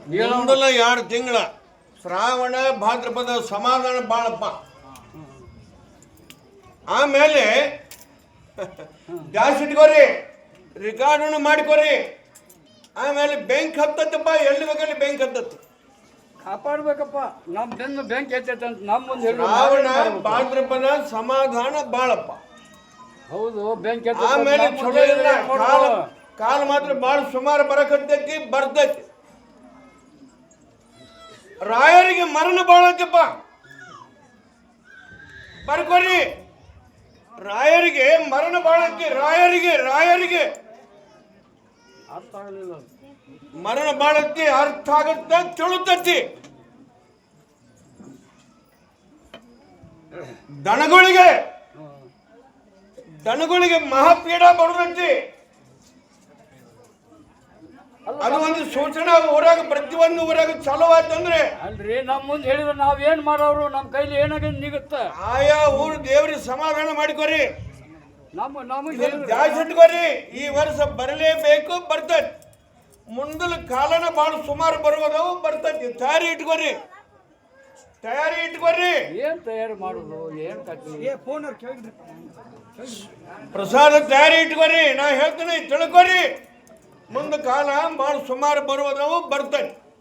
ಮೊದಲ ಎರಡು ತಿಂಗಳ ಶ್ರಾವಣ ಭಾದ್ರಪದ ಸಮಾಧಾನ ಬಾಳಪ್ಪ. ಆಮೇಲೆ ಜಾಸ್ತಿ ಇಟ್ಕೋರಿ ರೆಕಾರ್ಡನ್ನು ಮಾಡಿಕೋರಿ. ಆಮೇಲೆ ಬ್ಯಾಂಕ್ ಹತ್ತತ್ತಪ್ಪ ಎಲ್ಲಿ ಬೇಕಲ್ಲಿ ಬ್ಯಾಂಕ್ ಹತ್ತತ್ತು. ಕಾಪಾಡ್ಬೇಕಪ್ಪ. ನಮ್ಮ ಬೆನ್ನು ಬ್ಯಾಂಕ್ ಎತ್ತೈತೆ ಅಂತ ನಮ್ಮ ಮುಂದೆ ಹೇಳಿ ಶ್ರಾವಣ ಭಾದ್ರಪದ ಸಮಾಧಾನ ಬಾಳಪ್ಪ. ಹೌದು ಬೆಂಕಿ ಎತ್ತೈತೆ ಆಮೇಲೆ ನಮ್ಮ ಚಲೋ ಇಲ್ಲ ಕಾಲ. ಕಾಲ ಮಾತ್ರ ಭಾಳ ಸುಮಾರು ಬರಕತ್ತೈತಿ ಬರ್ತೈತಿ ರಾಯರಿಗೆ ಮರಣ ಬಾಳತ್ತಪ್ಪ ಬರ್ಕೊರಿ. ರಾಯರಿಗೆ ಮರಣ ಬಾಳತ್ತಿ ರಾಯರಿಗೆ ರಾಯರಿಗೆ. ಮರಣ ಬಾಳತ್ತಿ ಅರ್ಥ ಆಗತ್ತ ತಿಳುತ್ತತಿ ದನಗಳಿಗೆ. ದನಗಳಿಗೆ ಮಹಾಪೀಡ ಬರುದೈತಿ ಅದು ಒಂದು ಸೂಚನಾ ಊರಾಗ ಪ್ರತಿಯೊಂದು ಊರಾಗ ಚಾಲೂ ಆಯ್ತಂದ್ರೆ ಅಲ್ರಿ ನಮ್ಮ ಮುಂದೆ ಹೇಳಿದ್ರೆ ನಾವೇನ್ ಮಾಡೋರು ನಮ್ಮ ಕೈಲಿ ಏನಾಗ ನಿಗುತ್ತ. ಆಯಾ ಊರು ದೇವ್ರಿಗೆ ಸಮಾಧಾನ ಮಾಡಿಕೊರಿ. ನಮ್ಮ ನಮಗೆ ಜಾಸ್ತಿ ಇಟ್ಕೋರಿ. ಈ ವರ್ಷ ಬರಲೇಬೇಕು ಬರ್ತೈತಿ ಮುಂದಲ ಕಾಲನ ಭಾಳ ಸುಮಾರು ಬರುವುದವು ಬರ್ತೈತಿ ತಯಾರಿ ಇಟ್ಕೊರಿ. ತಯಾರಿ ಇಟ್ಕೊರಿ. ಏನ್ ತಯಾರು ಮಾಡುದು? ಏನ್ ಕಟ್ಟಿ ಪ್ರಸಾದ ತಯಾರಿ ಇಟ್ಕೊರಿ. ನಾ ಹೇಳ್ತೀನಿ ತಿಳ್ಕೊರಿ. ಮುಂದೆ ಕಾಲ ಭಾಳ ಸುಮಾರು ಬರುವುದವು ಬರ್ತೈತಿ